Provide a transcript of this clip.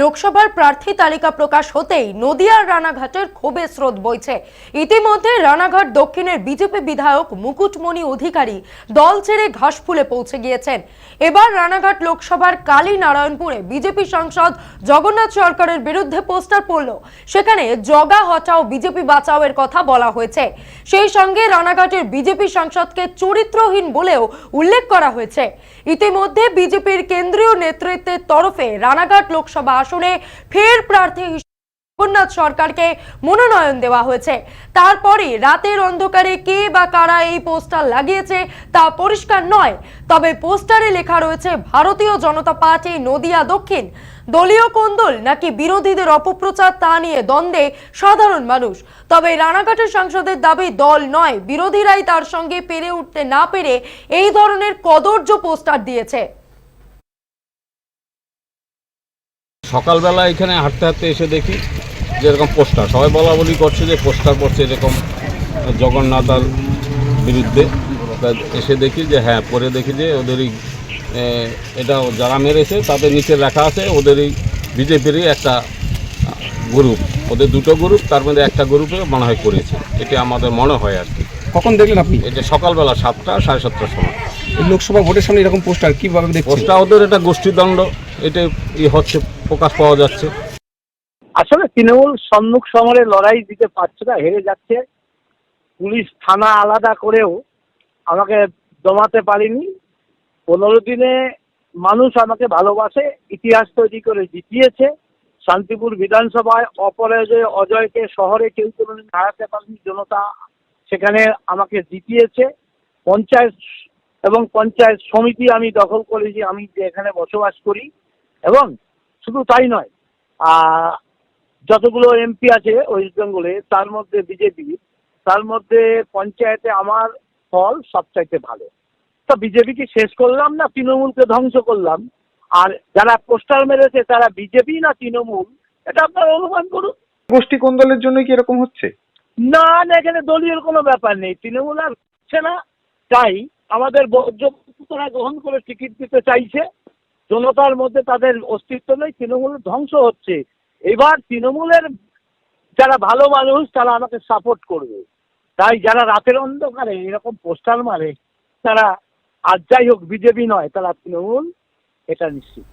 লোকসভার প্রার্থী তালিকা প্রকাশ হতেই নদিয়ার রানাঘাটের ক্ষোভে স্রোত বইছে। ইতিমধ্যে রানাঘাট দক্ষিণের বিজেপি বিধায়ক মুকুটমণি অধিকারী দল ছেড়ে ঘাসফুলে পৌঁছে গিয়েছেন। এবার রানাঘাট লোকসভার কালী নারায়ণপুরে বিজেপি সাংসদ জগন্নাথ সরকারের বিরুদ্ধে পোস্টার পড়ল। সেখানে জগা হটাও বিজেপি বাঁচাও এর কথা বলা হয়েছে। সেই সঙ্গে রানাঘাটের বিজেপি সাংসদকে চরিত্রহীন বলেও উল্লেখ করা হয়েছে। ইতিমধ্যে বিজেপির কেন্দ্রীয় নেতৃত্বের তরফে রানাঘাট লোকসভা আসনে ফের প্রার্থী জগন্নাথ সরকারকে মনোনয়ন দেওয়া হয়েছে। তারপরে রাতের অন্ধকারে কে বা কারা এই পোস্টার লাগিয়েছে তা পরিষ্কার নয়। তবে পোস্টারে লেখা রয়েছে, ভারতীয় জনতা পার্টি, নদিয়া দক্ষিণ। দলীয় কোন্দল নাকি বিরোধীদের অপপ্রচার তা নিয়ে দ্বন্দ্বে সাধারণ মানুষ। তবে রানাঘাটের সাংসদের দাবি, দল নয়, বিরোধীরাই তার সঙ্গে পেরে উঠতে না পেরে এই ধরনের কদর্য পোস্টার দিয়েছে। সকালবেলা এখানে হাঁটতে হাঁটতে এসে দেখি যে এরকম পোস্টার। সবাই বলা বলি করছে যে পোস্টার পড়ছে এরকম জগন্নাথার বিরুদ্ধে। এসে দেখি যে হ্যাঁ পরে দেখি যে ওদেরই এটা যারা মেরেছে তাদের নিচে লেখা আছে ওদেরই বিজেপিরই একটা গ্রুপ। ওদের দুটো গ্রুপ তার মধ্যে একটা গ্রুপে মনে হয় করেছে। এটা আমাদের মনে হয় আর কি। কখন দেখলেন আপনি? এটা সকালবেলা সাতটা সাড়ে সাতটার সময়। লোকসভা ভোটের সামনে এরকম পোস্টার কীভাবে দেখছেন? পোস্টটা ওদের এটা গোষ্ঠীদণ্ড এটা ই হচ্ছে প্রকাশ পাওয়া যাচ্ছে। আসলে তৃণমূল সম্মুখ সমরে লড়াই দিতে পারছে না হেরে যাচ্ছে। পুলিশ থানা আলাদা করেও আমাকে দমাতে পারেনি। পনেরো দিনে মানুষ আমাকে ভালোবাসে ইতিহাস তৈরি করে জিতিয়েছে। শান্তিপুর বিধানসভায় অপরাজয় অজয়কে শহরে কেউ কোনোদিন হারাতে পারেনি জনতা সেখানে আমাকে জিতিয়েছে। পঞ্চায়েত এবং পঞ্চায়েত সমিতি আমি দখল করেছি আমি যে এখানে বসবাস করি। এবং শুধু তাই নয় যতগুলো এমপি আছে ওয়েস্ট বেঙ্গলে তার মধ্যে বিজেপি তার মধ্যে পঞ্চায়েতে আমার ফল সবচাইতে ভালো। তো বিজেপিকে শেষ করলাম না তৃণমূলকে ধ্বংস করলাম? আর যারা পোস্টার মেরেছে তারা বিজেপি না তৃণমূল? এটা আপনারা অনুমান করুন। গোষ্ঠী কোন্দলের জন্য কি এরকম হচ্ছে? না না এখানে দলীয় কোনো ব্যাপার নেই। তৃণমূল আর হচ্ছে না। তাই আমাদের বর্জ্য গ্রহণ করে টিকিট দিতে চাইছে। জনতার মধ্যে তাদের অস্তিত্ব নেই, তৃণমূল ধ্বংস হচ্ছে। এবার তৃণমূলের যারা ভালো মানুষ, তারা আমাকে সাপোর্ট করবে। তাই যারা রাতের অন্ধকারে এরকম পোস্টার মারে, তারা আর যাই হোক বিজেপি নয়, তারা তৃণমূল, এটা নিশ্চিত।